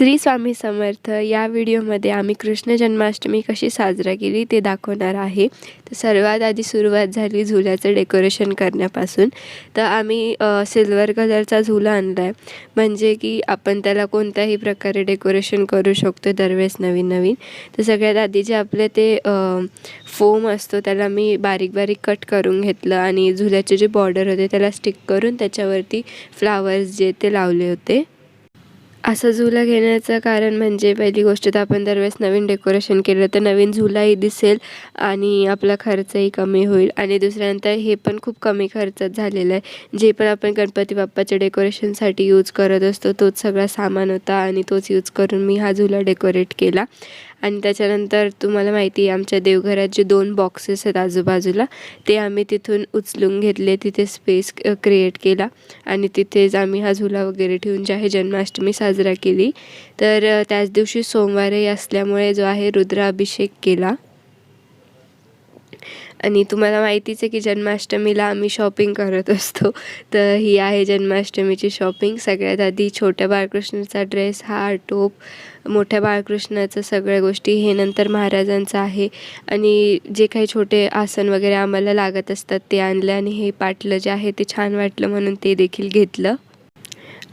श्री स्वामी समर्थ या व्हिडिओमध्ये आम्ही कृष्ण जन्माष्टमी कशी साजरा केली ते दाखवणार आहे. तर सर्वात आधी सुरुवात झाली झुल्याचं डेकोरेशन करण्यापासून. तर आम्ही सिल्वर कलरचा झुला आणला आहे म्हणजे की आपण त्याला कोणत्याही प्रकारे डेकोरेशन करू शकतो दरवेळेस नवीन नवीन. तर सगळ्यात आधी जे आपले ते फोम असतो त्याला मी बारीक बारीक कट करून घेतलं आणि झुल्याचे जे बॉर्डर होते त्याला स्टिक करून त्याच्यावरती फ्लावर्स जे ते लावले होते. असं झुला घेण्याचं कारण म्हणजे पहिली गोष्ट तर आपण दरवेळेस नवीन डेकोरेशन केलं तर नवीन झुलाही दिसेल आणि आपला खर्चही कमी होईल. आणि दुसऱ्यानंतर हे पण खूप कमी खर्चात झालेलं आहे. जे पण आपण गणपती बाप्पाच्या डेकोरेशनसाठी यूज करत असतो तोच सगळा सामान होता आणि तोच यूज करून मी हा झुला डेकोरेट केला. आणि त्याच्यानंतर तुम्हाला माहिती आहे आमच्या देवघरात जे दोन बॉक्सेस आहेत आजूबाजूला ते आम्ही तिथून उचलून घेतले तिथे स्पेस क्रिएट केला. आणि तिथेच आम्ही हा झुला वगैरे ठेवून जे आहे जन्माष्टमी साजरा केली. तर त्याच दिवशी सोमवारही असल्यामुळे जो आहे रुद्राभिषेक केला. आणि तुम्हाला माहितीच आहे की जन्माष्टमीला आम्ही शॉपिंग करत असतो. तर ही आहे जन्माष्टमीची शॉपिंग सगळ्यात आधी छोट्या बाळकृष्णाचा ड्रेस हा टोप मोठ्या बाळकृष्णाचं सगळ्या गोष्टी हे नंतर महाराजांचं आहे. आणि जे काही छोटे आसन वगैरे आम्हाला लागत असतात ते आणलं आणि हे पाटलं जे आहे ते छान वाटलं म्हणून ते देखील घेतलं.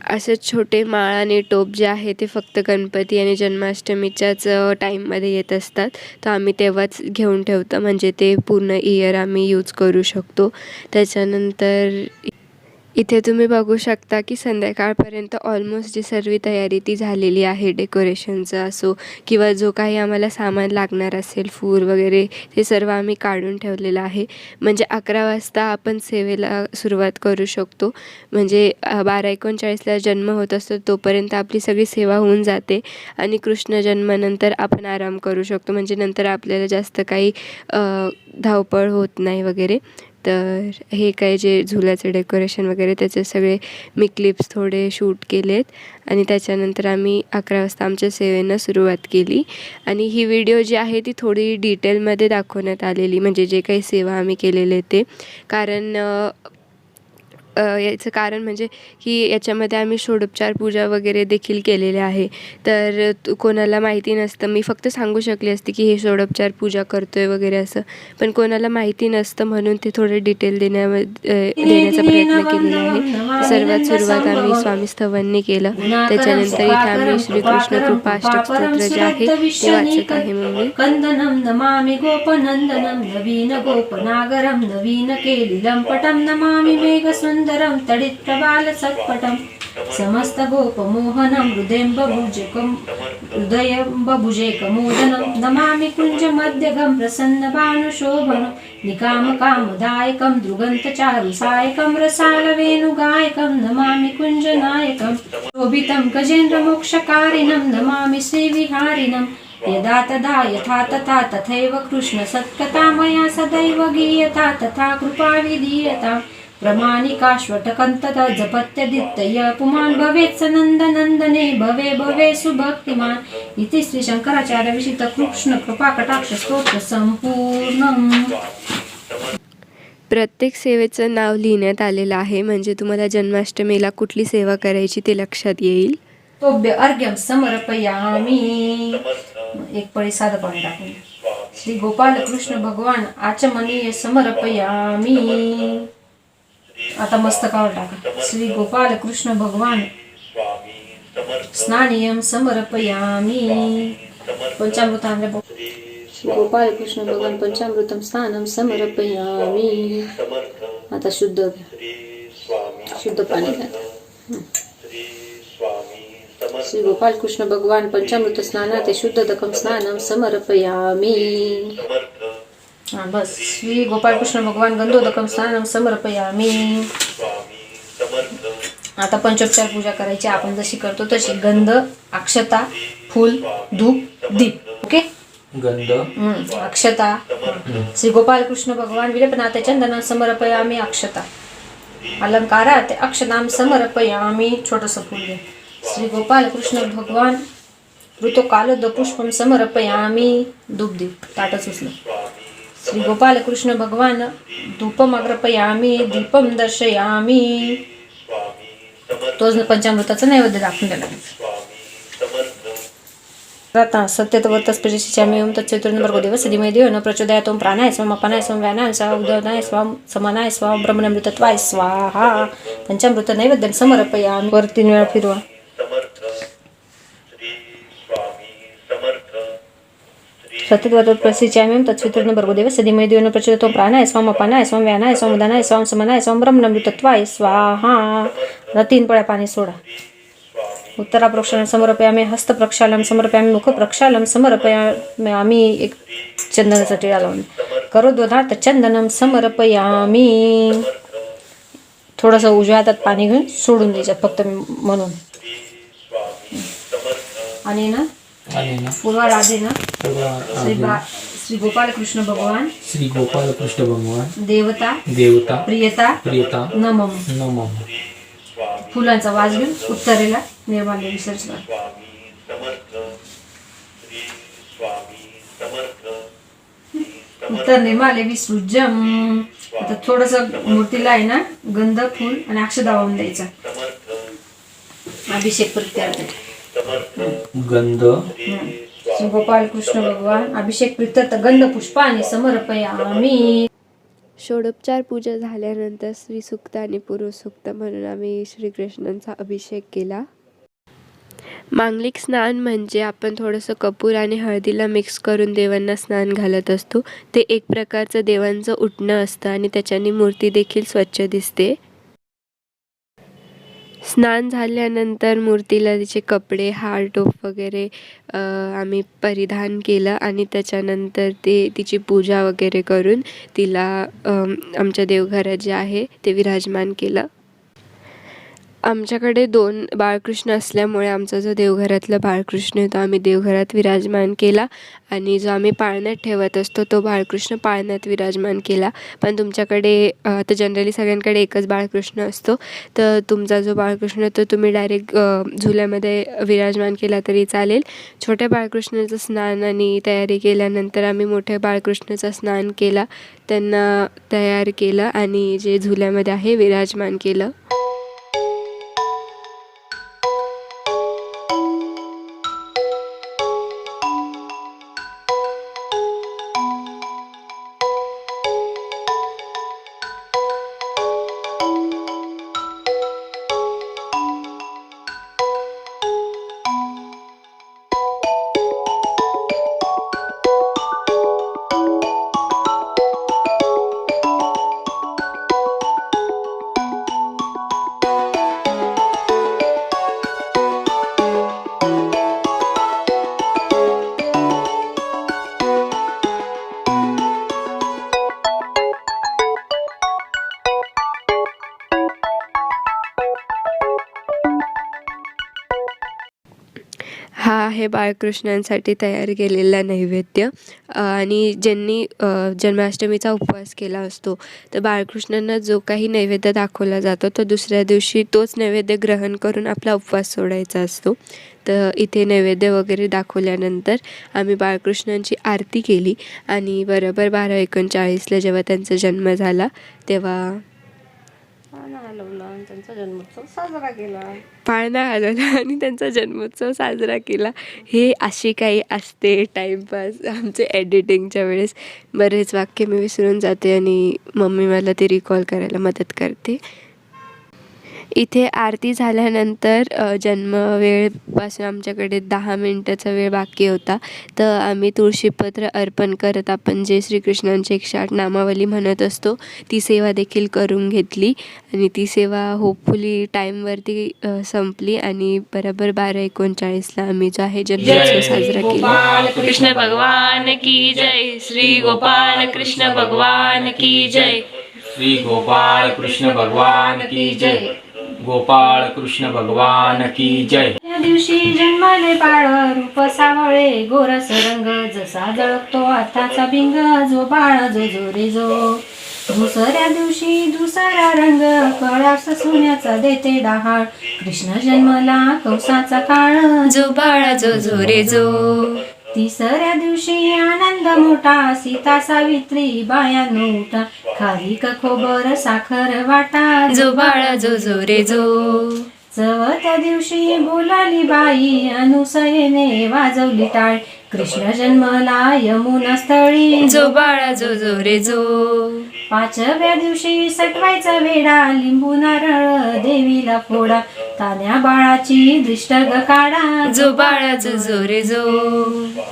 असे छोटे माळ आणि टोप जे आहे ते फक्त गणपती आणि जन्माष्टमीच्याच टाईममध्ये येत असतात. तर आम्ही तेव्हाच घेऊन ठेवतो. म्हणजे ते पूर्ण इयर आम्ही यूज करू शकतो. त्याच्यानंतर इथे तुम्ही बघू शकता की संध्याकाळपर्यंत ऑलमोस्ट जी सर्व तयारी ती झालेली आहे डेकोरेशनचं असो किंवा जो काही आम्हाला सामान लागणार असेल फूल वगैरे ते सर्व आम्ही काढून ठेवलेलं आहे. म्हणजे अकरा वाजता आपण सेवेला सुरुवात करू शकतो. म्हणजे बारा एकोणचाळीसला जन्म होत असतो तोपर्यंत आपली सगळी सेवा होऊन जाते आणि कृष्ण जन्मानंतर आपण आराम करू शकतो. म्हणजे नंतर आपल्याला जास्त काही धावपळ होत नाही वगैरे. तर हे काय जे झुल्याचं डेकोरेशन वगैरे त्याचे सगळे मी क्लिप्स थोडे शूट केलेत. आणि त्याच्यानंतर आम्ही अकरा वाजता आमच्या सेवेनं सुरुवात केली. आणि ही व्हिडिओ जी आहे ती थोडी डिटेलमध्ये दाखवण्यात आलेली. म्हणजे जे काही सेवा आम्ही केलेले ते. कारण याचं कारण म्हणजे की याच्यामध्ये आम्ही षोडोपचार पूजा वगैरे देखील केलेले आहे. तर कोणाला माहिती नसतं मी फक्त सांगू शकले असते की हे षोडोपचार पूजा करतोय वगैरे असं. पण कोणाला माहिती नसतं म्हणून ते थोडे डिटेल देण्यामध्ये देण्याचा प्रयत्न केलेला आहे. सर्वात सुरुवात आम्ही स्वामी स्तवांनी केलं. त्याच्यानंतर इथे आम्ही श्रीकृष्ण कृपा अष्टक जे आहे ते वाचत आहे मग मी कन्दनं नमामि नवीन गोपनागरं नवीन केलिलं पटं नमामि सुन्दरं तडित्प्रबालसत्पटं समस्तगोपमोहनं हृदयम्बभुजकं हृदयम्बभुजेकमोदनं नमामि कुञ्जमध्यगं प्रसन्नभानुशोभनं निकामकामदायकं दृगन्तचारुसायकं रसालवेणुगायकं नमामि कुञ्जनायकं शोभितं गजेन्द्रमोक्षकारिणं नमामि श्रीविहारिणं यदा तदा यथा तथा तथैव कृष्णसत्कथा मया सदैव गीयता तथा कृपा विधीयता प्रमाणिकाश्वटकन्तत जपत्यदित्यय पुमान् भवेत् स नन्दनन्दने भवे भवे सुभक्तिमान्। इति श्रीशङ्कराचार्यविषित कृष्ण कृपाकटाक्ष स्तोत्र सम्पूर्णम् प्रत्येक सेवेचं नाव लिहिण्यात आलेलं आहे. म्हणजे तुम्हाला जन्माष्टमीला कुठली सेवा करायची ते लक्षात येईल. तोभ्य अर्घ्यं समर्पयामि। एक पळी साधं पाणी टाकून. श्री गोपाल कृष्ण भगवान आचमनीय समर्पयामि। आता मस्तकावर टाका. श्री गोपाल कृष्ण भगवान. स्नानियम समर्पयामि. पंचामृत आणले श्री गोपाल कृष्ण भगवान पंचामृतम स्नानम समर्पयामि. आता शुद्ध घ्या. शुद्ध पाणी घ्या. श्री गोपाल कृष्ण भगवान पंचामृत स्नानाते शुद्ध दकम स्नानम समर्पयामि. हा बस. श्री गोपाल कृष्ण भगवान गंधोदकम स्नानम समर्पयामि. आता पंचोपचार पूजा करायची आपण जशी करतो तशी. गंध अक्षता फूल धूप दीप. ओके? गंध. हम्म, अक्षता. श्री गोपाल कृष्ण भगवान विलपनाथ चंदन समर्पयामी अक्षता. अलंकारात अक्षताम समर्पयामी छोटस फूल घे. श्री गोपाल कृष्ण भगवान ऋतुकालोद पुष्पम समर्पयामी धूपदीप ताटच उचल श्री गोपाल कृष्ण भगवान धूपम अग्रपयामी दीपम दर्शयामी। तोच पंचामृताचा नैवेद्य दाखवून द्यायला प्रार्थना सत्यतवतस्पृशी चाम्यं तच्चतुर्नभर्गो दिवस धीमहि देव न प्रचोदय तोम प्राणाय स्वम अपनाय स्वम व्यानाय स्वा उदयनाय स्वाम समानाय स्वाम ब्रह्मणमृतत्वाय स्वाहा। पंचामृत नैवेद्य समर्पयामी। वर तीन वेळा फिरवा. सत्यत्वतस्पृशी चाम्यं तच्चतुर्नभर्गो देवस्य धीमहि धियो न प्रचोदयात् ओम प्राणाय स्वम अपानाय स्वम व्यानाय स्वाम उदयनाय स्वाम समानाय स्वाम ब्रह्मणमृतत्वाय स्वाहा. आता तीन पळ्या पाणी सोडा. उत्तराप्रोक्षालं समर्पयामि हस्तप्रक्षालं समर्पयामि मुखप्रक्षालं समर्पयामि आम्ही एक चंदनाचा टिळा लावून करोद्वधार्थ चंदनम समर्पयामी. थोडंसं उजव्या हातात पाणी घेऊन सोडून द्यायच्यात फक्त म्हणून. आणि ना श्री गोपाल कृष्ण भगवान श्री गोपाल कृष्ण भगवान देवता देवता प्रियता प्रियता नमम नमः फुलांचा वास घेऊन उत्तरेला निर्माल्य विसर्जन. उत्तर निर्माल्य विसृजम आता थोडस मूर्तीला आहे ना गंध फुल आणि अक्षदा वाहून द्यायचा. अभिषेक प्रत्यार्थ गंध. श्री गोपाल कृष्ण भगवान अभिषेक प्रित्यर्थ गंध पुष्पाने समर्पयामी षोडोपचार पूजा झाल्यानंतर श्रीसुक्त आणि पुरुषसुक्त म्हणून आम्ही श्रीकृष्णांचा अभिषेक केला. मांगलिक स्नान म्हणजे आपण थोडंसं कपूर आणि हळदीला मिक्स करून देवांना स्नान घालत असतो. ते एक प्रकारचं देवांचं उठणं असतं आणि त्याच्याने मूर्ती देखील स्वच्छ दिसते. स्नान झाल्यानंतर मूर्तीला तिचे कपडे हार टोप वगैरे आम्ही परिधान केलं आणि त्याच्यानंतर ते तिची पूजा वगैरे करून तिला आमच्या देवघरात जे आहे ते विराजमान केलं. आमच्याकडे दोन बाळकृष्ण असल्यामुळे आमचा जो देवघरातला बाळकृष्ण आहे तो आम्ही देवघरात विराजमान केला आणि जो आम्ही पाळण्यात ठेवत असतो तो बाळकृष्ण पाळण्यात विराजमान केला. पण तुमच्याकडे तर जनरली सगळ्यांकडे एकच बाळकृष्ण असतो. तर तुमचा जो बाळकृष्ण तो तुम्ही डायरेक्ट झुल्यामध्ये विराजमान केला तरी चालेल. छोट्या बाळकृष्णाचं स्नान आणि तयारी केल्यानंतर आम्ही मोठ्या बाळकृष्णाचं स्नान केला त्यांना तयार केलं आणि जे झुल्यामध्ये आहे विराजमान केलं. हा आहे बाळकृष्णांसाठी तयार केलेला नैवेद्य. आणि ज्यांनी जन्माष्टमीचा उपवास केला असतो तर बाळकृष्णांना जो काही नैवेद्य दाखवला जातो तो दुसऱ्या दिवशी तोच नैवेद्य ग्रहण करून आपला उपवास सोडायचा असतो. तर इथे नैवेद्य वगैरे दाखवल्यानंतर आम्ही बाळकृष्णांची आरती केली. आणि बरोबर बारा एकोणचाळीसला जेव्हा त्यांचा जन्म झाला तेव्हा त्यांचा जन्मोत्सव साजरा केला. पाळणा घालवला आणि त्यांचा जन्मोत्सव साजरा केला. हे अशी काही असते टाईमपास आमचे एडिटिंगच्या वेळेस बरेच वाक्य मी विसरून जाते आणि मम्मी मला ते रिकॉल करायला मदत करते. इथे आरती झाल्यानंतर जन्मवेळपासून आमच्याकडे दहा मिनटाचा वेळ बाकी होता. तर आम्ही तुळशीपत्र अर्पण करत आपण जे श्रीकृष्णांची एकशे आठ नामावली म्हणत असतो ती सेवा देखील करून घेतली. आणि ती सेवा होपफुली टाईमवरती संपली आणि बरोबर बारा एकोणचाळीसला आम्ही जो आहे जन्मोत्सव साजरा केला. कृष्ण भगवान की जय. श्री गोपाल कृष्ण भगवान की जय. श्री गोपाल कृष्ण भगवान की जय. गोपाळ कृष्ण भगवान की जय. त्या दिवशी जन्माले बाळ रूप सावळे गोरस रंग जसा जळतो आताचा भिंग जो बाळ जो जो. रे जो दुसऱ्या दिवशी दुसरा रंग कळास सोन्याचा देते डहाळ. कृष्ण जन्मला कौसाचा काळ जो बाळा जो जो रे जो. तिसऱ्या दिवशी आनंद मोठा सीता सावित्री बायानो नोटा खारी खोबर साखर वाटा जो बाळा जो जो रे जो. चवथ्या दिवशी बोलाली बाई अनुसयेने वाजवली टाळ. कृष्ण जन्मला यमुना स्थळी जो बाळा जो जो रे जो. पाचव्या दिवशी सटवायचा वेडा लिंबू नारळ देवीला फोडा तान्या बाळाची दृष्ट काढा जो बाळा जो जो रे जो.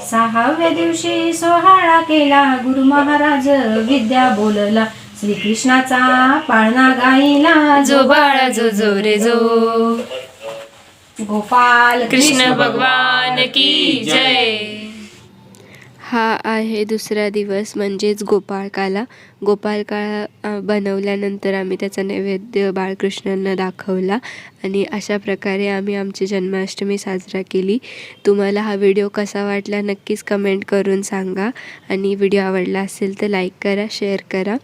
सहाव्या दिवशी सोहाळा केला गुरु महाराज विद्या बोलला श्रीकृष्णाचा पाळणा गाईला जो बाळा जो जो रे जो. गोपाल कृष्ण भगवान की जय. हा आहे दुसरा दिवस म्हणजेच गोपाळकाला. गोपाळकाळा बनवल्यानंतर आम्ही त्याचा नैवेद्य बाळकृष्णांना दाखवला आणि अशा प्रकारे आम्ही आमची जन्माष्टमी साजरा केली. तुम्हाला हा व्हिडिओ कसा वाटला नक्कीच कमेंट करून सांगा आणि व्हिडिओ आवडला असेल तर लाईक करा शेअर करा.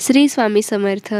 श्री स्वामी समर्थ.